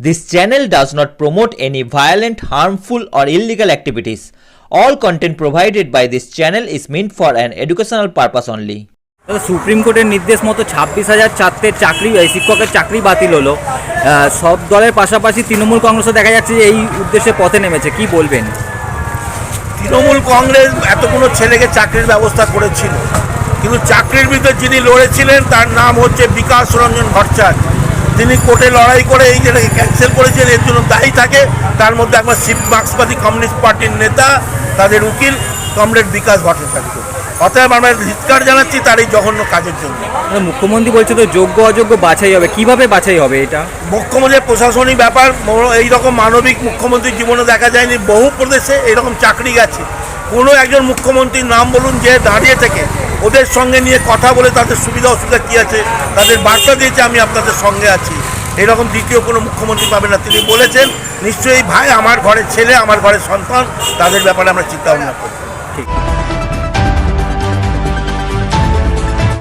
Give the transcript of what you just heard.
This channel does not promote any violent, harmful, or illegal activities. All content provided by this channel is meant for an educational purpose only. Supreme কোর্টের নির্দেশ মতো ছাব্বিশ হাজার ছাত্রের চাকরি শিক্ষকের চাকরি বাতিল হলো। সব দলের পাশাপাশি তৃণমূল কংগ্রেসও দেখা যাচ্ছে যে এই উদ্দেশ্যে পথে নেমেছে। কি বলবেন? তৃণমূল কংগ্রেস এতগুলো ছেলেকে চাকরির ব্যবস্থা করেছিল। কিন্তু চাকরির বিরুদ্ধে যিনি লড়েছিলেন তার নাম হচ্ছে বিকাশ রঞ্জন ভট্টাচার্য। তিনি কোর্টে লড়াই করে এই যেটাকে ক্যান্সেল করেছেন এর জন্য দায়ী থাকে। তার মধ্যে একবার শিব মার্ক্সবাদী কমিউনিস্ট পার্টির নেতা তাদের উকিল কমরেড বিকাশ ভট্টাচার্য। অতএব আমরা ধিৎকার জানাচ্ছি তার এই জঘন্য কাজের জন্য। মুখ্যমন্ত্রী বলছে তো যোগ্য অযোগ্য বাছাই হবে। কীভাবে বাছাই হবে এটা? মুখ্যমন্ত্রীর প্রশাসনিক ব্যাপার বড়- এইরকম মানবিক মুখ্যমন্ত্রীর জীবনে দেখা যায়নি। বহু প্রদেশে এরকম চাকরি গেছে। কোনো একজন মুখ্যমন্ত্রীর নাম বলুন যে দাঁড়িয়ে থেকে, ওদের সঙ্গে নিয়ে কথা বলে তাদের সুবিধা অসুবিধা কী আছে, তাদের বার্তা দিয়েছে, আমি আপনাদের সঙ্গে আছি। এরকম দ্বিতীয় কোনো মুখ্যমন্ত্রী পাবে না। তিনি বলেছেন, নিশ্চয়ই ভাই, আমার ঘরের ছেলে, আমার ঘরের সন্তান, তাদের ব্যাপারে আমরা চিন্তা ভাবনা করব ঠিক।